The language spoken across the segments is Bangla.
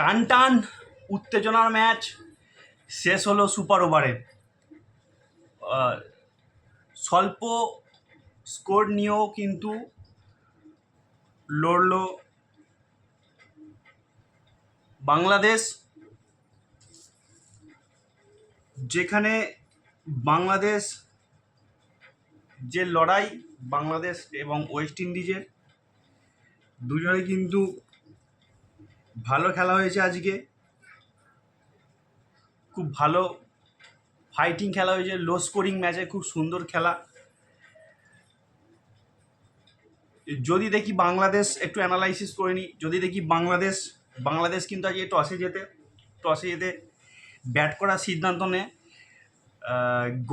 টান টান, উত্তেজনার ম্যাচ, শেষ হলো সুপার ওভারে। স্বল্প স্কোর নিয়েও কিন্তু লড়ল বাংলাদেশ, যেখানে বাংলাদেশ যে লড়াই, বাংলাদেশ এবং ওয়েস্ট ইন্ডিজের, দুজনে কিন্তু ভালো খেলা হয়েছে আজকে। খুব ভালো ফাইটিং খেলা হয়েছে লো স্কোরিং ম্যাচে খুব সুন্দর খেলা। যদি দেখি বাংলাদেশ, একটু অ্যানালাইসিস করে নিই যদি দেখি বাংলাদেশ বাংলাদেশ কিন্তু আজকে টসে যেতে টসে যেতে ব্যাট করার সিদ্ধান্ত নেয়।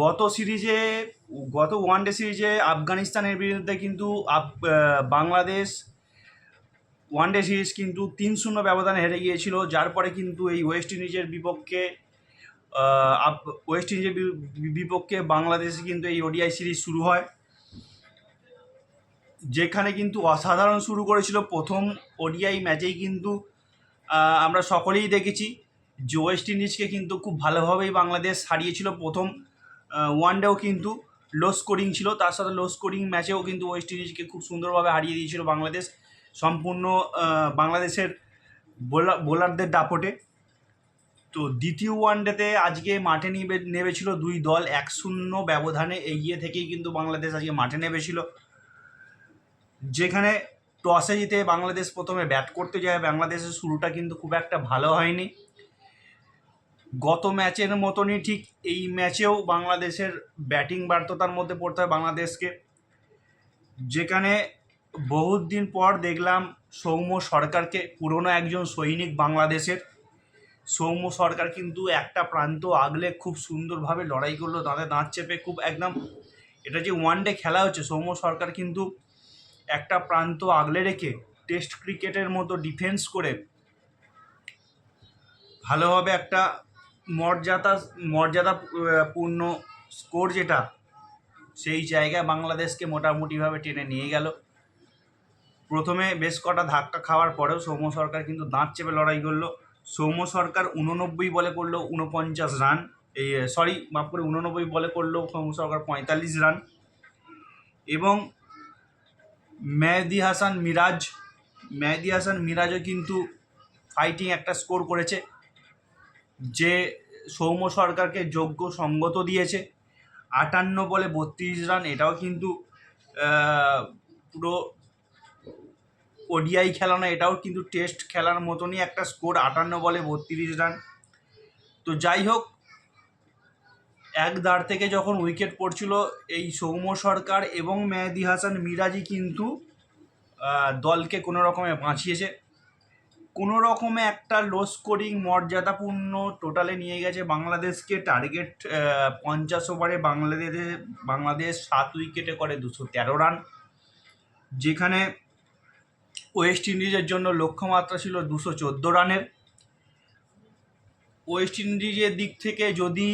গত সিরিজে গত ওয়ান ডে সিরিজে আফগানিস্তানের বিরুদ্ধে কিন্তু বাংলাদেশ ওয়ানডে সিরিজ কিন্তু তিন শূন্য ব্যবধানে হেরে গিয়েছিল, যার পরে কিন্তু এই ওয়েস্ট ইন্ডিজের বিপক্ষে ওয়েস্ট ইন্ডিজের বিপক্ষে বাংলাদেশে কিন্তু এই ওডিআই সিরিজ শুরু হয়। যেখানে কিন্তু অসাধারণ শুরু করেছিল, প্রথম ওডিআই ম্যাচেই কিন্তু আমরা সকলেই দেখেছি। যে ওয়েস্ট ইন্ডিজকে কিন্তু খুব ভালোভাবেই বাংলাদেশ হারিয়েছিল প্রথম ওয়ানডেও কিন্তু লো স্কোরিং ছিল। তার সাথে লো স্কোরিং ম্যাচেও কিন্তু ওয়েস্ট ইন্ডিজকে খুব সুন্দরভাবে হারিয়ে দিয়েছিল বাংলাদেশ। সম্পূর্ণ বাংলাদেশের বোলার বোলারদের দাপটে। তো দ্বিতীয় ওয়ানডেতে আজকে মাঠে নেবে নেমেছিল দুই দল এক শূন্য ব্যবধানে। এগিয়ে থেকেই কিন্তু বাংলাদেশ আজকে মাঠে নেমেছিল যেখানে টসে জিতে বাংলাদেশ প্রথমে ব্যাট করতে যায়। বাংলাদেশের শুরুটা কিন্তু খুব একটা ভালো হয়নি। গত ম্যাচের মতনই ঠিক এই ম্যাচেও বাংলাদেশের ব্যাটিং ব্যর্থতার মধ্যে পড়তে হয় বাংলাদেশকে। যেখানে বহুত দিন পর দেখলাম সৌম্য সরকারকে, পুরনো একজন সৈনিক বাংলাদেশের। সৌম্য সরকার কিন্তু একটা প্রান্ত আগলে খুব সুন্দরভাবে লড়াই করল দাঁতে দাঁত চেপে খুব একদম এটা যে ওয়ান ডে খেলা হচ্ছে, সৌম্য সরকার কিন্তু একটা প্রান্ত আগলে রেখে টেস্ট ক্রিকেটের মতো ডিফেন্স করে ভালোভাবে একটা মর্যাদা মর্যাদা পূর্ণ স্কোর যেটা, সেই জায়গায় বাংলাদেশকে মোটামুটিভাবে টেনে নিয়ে গেল। প্রথমে বেশ কটা ধাক্কা খাওয়ার পরেও সৌম্য সরকার কিন্তু দাঁত চেপে লড়াই করল। সৌম্য সরকার উননব্বই বলে করল উনপঞ্চাশ রান। এই সরি মাফ করে উননব্বই বলে করল সৌম্য সরকার পঁয়তাল্লিশ রান। এবং মেহেদি হাসান মিরাজ, মেহেদি হাসান মিরাজও কিন্তু ফাইটিং একটা স্কোর করেছে, যে সৌম্য সরকারকে যোগ্য সঙ্গত দিয়েছে। আটান্ন বলে বত্রিশ রান, এটাও কিন্তু পুরো ওডিআই খেলা না এটাও কিন্তু টেস্ট খেলার মতনই একটা স্কোর আটান্ন বলে বত্রিশ রান তো যাই হোক, এক দাঁড় থেকে যখন উইকেট পড়ছিল, এই সৌম্য সরকার এবং মেহেদি হাসান মিরাজি কিন্তু দলকে কোনো রকমে বাঁচিয়েছে। কোনো রকমে একটা লো স্কোরিং মর্যাদাপূর্ণ টোটালে নিয়ে গেছে বাংলাদেশকে টার্গেট পঞ্চাশ ওভারে বাংলাদেশে, বাংলাদেশ সাত উইকেটে করে দুশো তেরো রান যেখানে ওয়েস্ট ইন্ডিজের জন্য লক্ষ্যমাত্রা ছিল দুশো চোদ্দ রানের। ওয়েস্ট ইন্ডিজের দিক থেকে যদি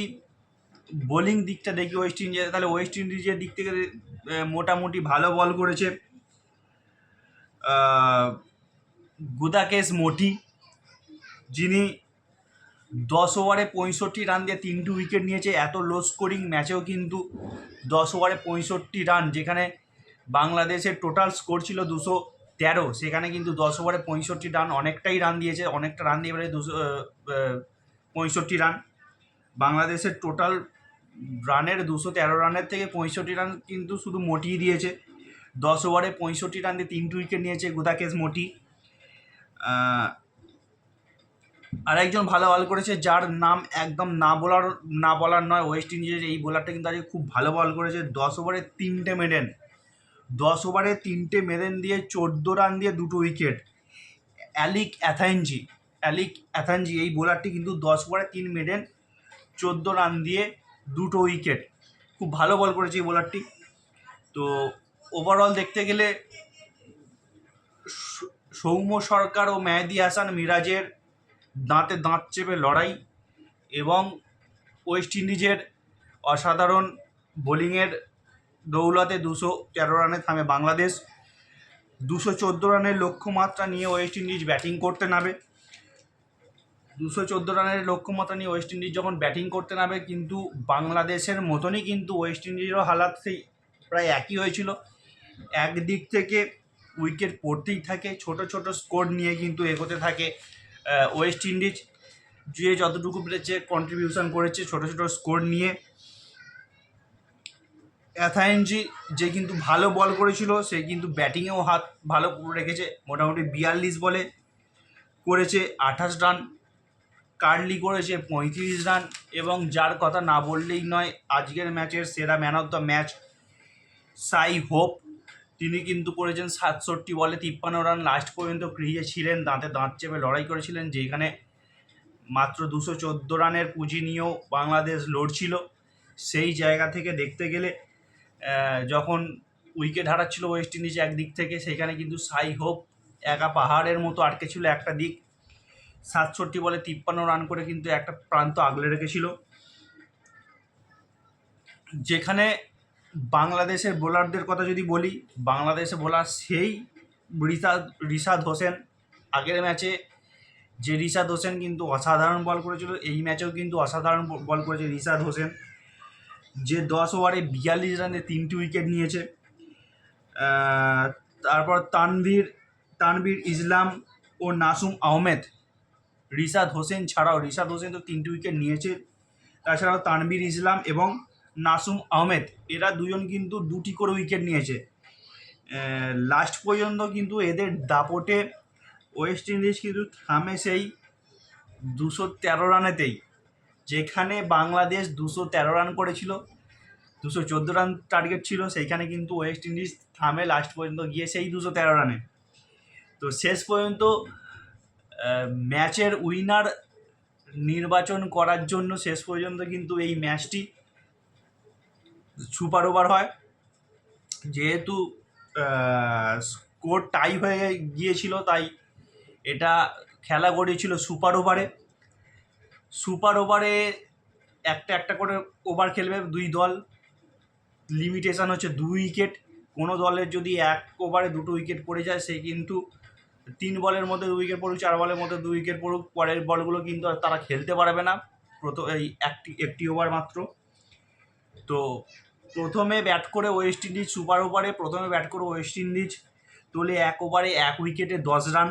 বোলিং দিকটা দেখি ওয়েস্ট ইন্ডিজের, তাহলে ওয়েস্ট ইন্ডিজের দিক থেকে মোটামুটি ভালো বল করেছে গুদাকেশ মোটি। যিনি দশ ওভারে পঁয়ষট্টি রান দিয়ে তিনটি উইকেট নিয়েছে, এত লো স্কোরিং ম্যাচেও কিন্তু দশ ওভারে পঁয়ষট্টি রান, যেখানে বাংলাদেশের টোটাল স্কোর ছিল দুশো তেরো, সেখানে কিন্তু দশ ওভারে পঁয়ষট্টি রান অনেকটাই রান দিয়েছে, অনেকটা রান দিয়ে দুশো পঁয়ষট্টি রান বাংলাদেশের টোটাল রানের দুশো তেরো রানের থেকে পঁয়ষট্টি রান কিন্তু শুধু মোটিই দিয়েছে। দশ ওভারে পঁয়ষট্টি রান দিয়ে তিনটি উইকেট নিয়েছে গুদাকেশ মোটি। আর একজন ভালো বল করেছে, যার নাম একদম না বলার না বলার নয় ওয়েস্ট ইন্ডিজের এই বোলারটা কিন্তু আজকে খুব ভালো বল করেছে। দশ ওভারে তিনটে মেডেন দশ ওভারে তিনটে মেডেন দিয়ে চোদ্দ রান দিয়ে দুটো উইকেট। অ্যালিক অ্যাথানজি অ্যালিক অ্যাথানজি, এই বোলারটি কিন্তু দশ ওভারে তিন মেডেন চোদ্দ রান দিয়ে দুটো উইকেট। খুব ভালো বল করেছে এই বোলারটি। তো ওভারঅল দেখতে গেলে সৌম্য সরকার ও মেহেদি হাসান মিরাজের দাঁতে দাঁত চেপে লড়াই এবং ওয়েস্ট ইন্ডিজের অসাধারণ বোলিংয়ের দৌলতে দুশো তেরো রানে থামে বাংলাদেশ। দুশো চোদ্দ রানের লক্ষ্যমাত্রা নিয়ে ওয়েস্ট ইন্ডিজ ব্যাটিং করতে নামে। দুশো চোদ্দ রানের লক্ষ্যমাত্রা নিয়ে ওয়েস্ট ইন্ডিজ যখন ব্যাটিং করতে নামে, কিন্তু বাংলাদেশের মতনই কিন্তু ওয়েস্ট ইন্ডিজেরও হালাত সেই প্রায় একই হয়েছিল। একদিক থেকে উইকেট পড়তেই থাকে, ছোট ছোট স্কোর নিয়ে কিন্তু এগোতে থাকে ওয়েস্ট ইন্ডিজ। যে যতটুকু পেরেছে কন্ট্রিবিউশন করেছে, ছোট ছোট স্কোর নিয়ে অ্যাথায়েনজি যে কিন্তু ভালো বল করেছিল, সে কিন্তু ব্যাটিংয়েও হাত ভালো রেখেছে, মোটামুটি বিয়াল্লিশ বলে করেছে, আঠাশ রান কার্লি করেছে, পঁয়ত্রিশ রান এবং যার কথা না বললেই নয়, আজকের ম্যাচের সেরা man of the match Shai Hope তিনি কিন্তু করেছেন সাতষট্টি বলে তিপ্পান্ন রান লাস্ট পর্যন্ত ক্রিজে ছিলেন, দাঁতে দাঁত চেপে লড়াই করেছিলেন, যেখানে মাত্র দুশো চোদ্দ রানের পুঁজি নিয়েও বাংলাদেশ লড়ছিল। সেই জায়গা থেকে দেখতে গেলে যখন উইকেট হারাচ্ছিল ওয়েস্ট ইন্ডিজ একদিক থেকে, সেখানে কিন্তু সাই হোপ একা পাহাড়ের মতো আটকে ছিল একটা দিক। সাতষট্টি বলে তিপ্পান্ন রান করে কিন্তু একটা প্রান্ত আগলে রেখেছিল। যেখানে বাংলাদেশের বোলারদের কথা যদি বলি, বাংলাদেশে বোলার সেই রিশাদ রিশাদ হোসেন। আগের ম্যাচে যে রিশাদ হোসেন কিন্তু অসাধারণ বল করেছিল, এই ম্যাচেও কিন্তু অসাধারণ বল করেছে রিশাদ হোসেন। যে দশ ওভারে বিয়াল্লিশ রানে তিনটি উইকেট নিয়েছে। তারপর তানভীর তানভীর ইসলাম ও নাসুম আহমেদ। রিশাদ হোসেন ছাড়াও, রিশাদ হোসেন তো তিনটি উইকেট নিয়েছে। তাছাড়াও তানভীর ইসলাম এবং নাসুম আহমেদ, এরা দুজন কিন্তু দুটি করে উইকেট নিয়েছে। লাস্ট পর্যন্ত কিন্তু এদের দাপটে ওয়েস্ট ইন্ডিজ কিন্তু থামে সেই দুশো তেরো রানেতেই। যেখানে বাংলাদেশ দুশো তেরো রান করেছিল, দুশো চোদ্দ রান টার্গেট ছিল, সেইখানে কিন্তু ওয়েস্ট ইন্ডিজ থামে লাস্ট পর্যন্ত গিয়ে সেই দুশো তেরো রানে। তো শেষ পর্যন্ত ম্যাচের উইনার নির্বাচন করার জন্য শেষ পর্যন্ত কিন্তু এই ম্যাচটি সুপার ওভার হয়। যেহেতু স্কোর টাই হয়ে গিয়েছিল, তাই এটা খেলা গড়িয়েছিল সুপার ওভারে সুপার ওভারে একটা একটা করে ওভার খেলবে দুই দল। লিমিটেশন হচ্ছে দুই উইকেট কোনো দলের যদি এক ওভারে দুটো উইকেট পড়ে যায়, সে কিন্তু তিন বলের মধ্যে দু উইকেট পড়ুক, চার বলের মধ্যে দু উইকেট পড়ুক, পরের বলগুলো কিন্তু আর তারা খেলতে পারবে না। প্রথম এই একটি একটি ওভার মাত্র। তো প্রথমে ব্যাট করে ওয়েস্ট ইন্ডিজ সুপার ওভারে, প্রথমে ব্যাট করে ওয়েস্ট ইন্ডিজ তোলে এক ওভারে এক উইকেটে দশ রান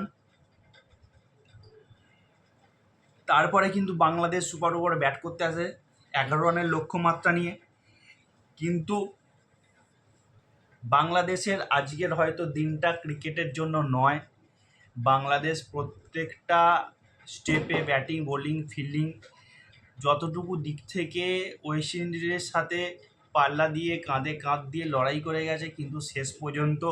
তারপরে কিন্তু বাংলাদেশ সুপার ওভারে ব্যাট করতে আসে এগারো রানের লক্ষ্যমাত্রা নিয়ে। কিন্তু বাংলাদেশের আজকের হয়তো দিনটা ক্রিকেটের জন্য নয়। বাংলাদেশ প্রত্যেকটা স্টেপে ব্যাটিং, বোলিং, ফিল্ডিং যতটুকু দিক থেকে ওয়েস্ট ইন্ডিজের সাথে পাল্লা দিয়ে, কাঁধে কাঁধ দিয়ে লড়াই করে গেছে, কিন্তু শেষ পর্যন্ত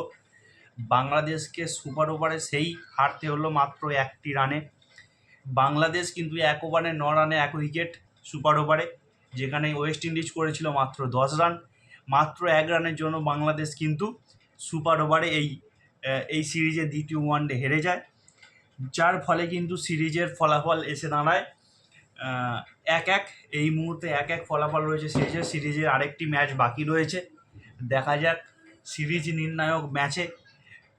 বাংলাদেশকে সুপার ওভারে সেই হারতে হলো মাত্র একটি রানে। বাংলাদেশ কিন্তু এক ওভারে ন রানে এক উইকেট সুপার ওভারে যেখানে ওয়েস্ট ইন্ডিজ করেছিল মাত্র দশ রান। মাত্র এক রানের জন্য বাংলাদেশ কিন্তু সুপার ওভারে এই এই সিরিজে দ্বিতীয় ওয়ানডে হেরে যায়। যার ফলে কিন্তু সিরিজের ফলাফল এসে দাঁড়ায় এক এক। এই মুহূর্তে এক এক ফলাফল রয়েছে সিরিজের। সিরিজের আরেকটি ম্যাচ বাকি রয়েছে। দেখা যাক সিরিজ নির্ণায়ক ম্যাচে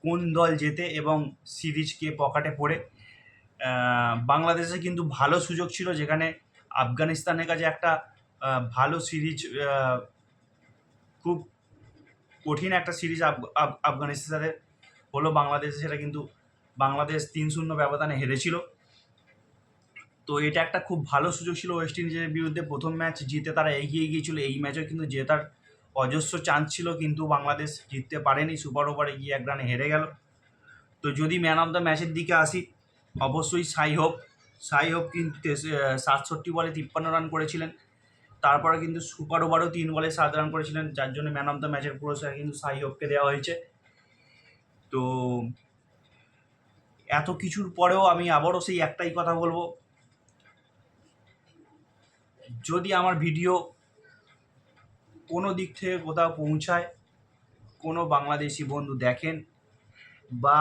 কোন দল জেতে এবং সিরিজকে পকেটে পড়ে। বাংলাদেশে কিন্তু ভালো সুযোগ ছিল যেখানে আফগানিস্তানের কাছে একটা ভালো সিরিজ খুব কঠিন একটা সিরিজ আফ- আফ- আফগানিস্তানের হলো বাংলাদেশে, সেটা কিন্তু বাংলাদেশ তিন শূন্য ব্যবধানে হেরেছিল। তো এটা একটা খুব ভালো সুযোগ ছিল ওয়েস্ট ইন্ডিজের বিরুদ্ধে। প্রথম ম্যাচ জিতে তারা এগিয়ে গিয়েছিল, এই ম্যাচেও কিন্তু জেতার অজস্র চান্স ছিল, কিন্তু বাংলাদেশ জিততে পারেনি। সুপার ওভারে গিয়ে এক রানে হেরে গেল। তো যদি ম্যান অফ দ্য ম্যাচের দিকে আসি অবশ্যই সাই হোপ সাই হোপ কিন্তু সাতষট্টি বলে তিপ্পান্ন রান করেছিলেন। তারপরে কিন্তু সুপার ওভারও তিন বলে সাত রান করেছিলেন, যার জন্য ম্যান অফ দ্য ম্যাচের পুরস্কার কিন্তু সাই হোপকে দেওয়া হয়েছে। তো এত কিছুর পরেও আমি আবারও সেই একটাই কথা বলব। যদি আমার ভিডিও কোনো দিক থেকে কোথাও পৌঁছায়, কোনো বাংলাদেশি বন্ধু দেখেন বা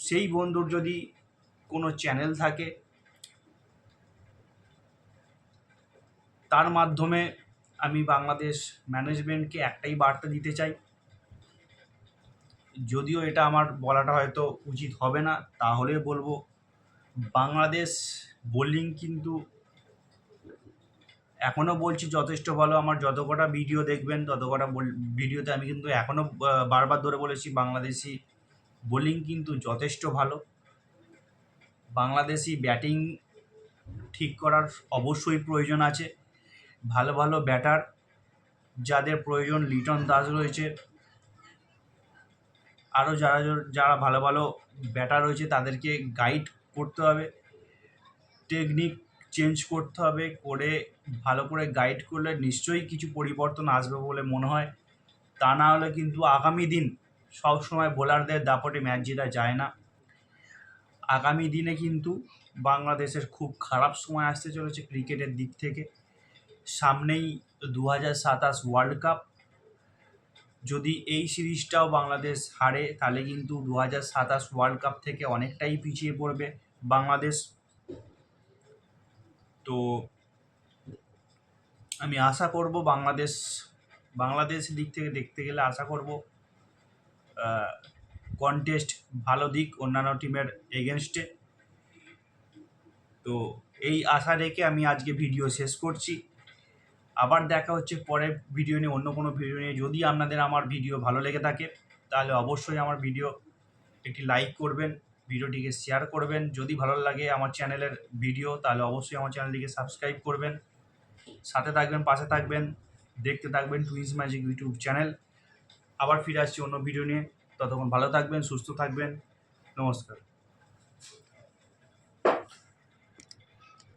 সেই বন্ধুর যদি কোনো চ্যানেল থাকে, তার মাধ্যমে আমি বাংলাদেশ ম্যানেজমেন্টকে একটাই বার্তা দিতে চাই। যদিও এটা আমার বলাটা হয়তো উচিত হবে না, তাহলে বলব, বাংলাদেশ বোলিং কিন্তু এখনও বলছি যথেষ্ট ভালো। আমার যত কটা ভিডিও দেখবেন, তত কটা ভিডিওতে আমি কিন্তু এখনও বারবার ধরে বলেছি বাংলাদেশি বোলিং কিন্তু যথেষ্ট ভালো। বাংলাদেশি ব্যাটিং ঠিক করার অবশ্যই প্রয়োজন আছে। ভালো ভালো ব্যাটার যাদের প্রয়োজন লিটন দাস রয়েছে। আরও যারা যারা ভালো ভালো ব্যাটার রয়েছে তাদেরকে গাইড করতে হবে। টেকনিক চেঞ্জ করতে হবে, করে ভালো করে গাইড করলে নিশ্চয়ই কিছু পরিবর্তন আসবে বলে মনে হয়। তা না হলে কিন্তু আগামী দিন সব সময় বোলারদের দাপটে ম্যাচ জেতা যায় না। আগামী দিনে কিন্তু বাংলাদেশের খুব খারাপ সময় আসতে চলেছে ক্রিকেটের দিক থেকে। সামনেই দু সাতাশ ওয়ার্ল্ড কাপ যদি এই সিরিজটাও বাংলাদেশ হারে, তাহলে কিন্তু দু সাতাশ ওয়ার্ল্ড কাপ থেকে অনেকটাই পিছিয়ে পড়বে বাংলাদেশ। তো আমি আশা করব বাংলাদেশ বাংলাদেশ দিক থেকে দেখতে গেলে আশা করব কন্টেস্ট ভালো দিক, অন্যান্য টিমের এগেনস্টে তো এই আশা রেখে আমি আজকে ভিডিও শেষ করছি। আবার দেখা হচ্ছে পরের ভিডিও নিয়ে, অন্য কোনো ভিডিও নিয়ে। যদি আপনাদের আমার ভিডিও ভালো লেগে থাকে, তাহলে অবশ্যই আমার ভিডিও একটি লাইক করবেন ভিডিওটিকে শেয়ার করবেন। যদি ভালো লাগে আমার চ্যানেলের ভিডিও তাহলে অবশ্যই আমার চ্যানেলটিকে সাবস্ক্রাইব করবেন। সাথে থাকবেন, পাশে থাকবেন, দেখতে থাকবেন টুইন্স ম্যাজিক ইউটিউব চ্যানেল আবার ফিরে আসছি অন্য ভিডিও নিয়ে। ততক্ষণ ভালো থাকবেন সুস্থ থাকবেন। নমস্কার।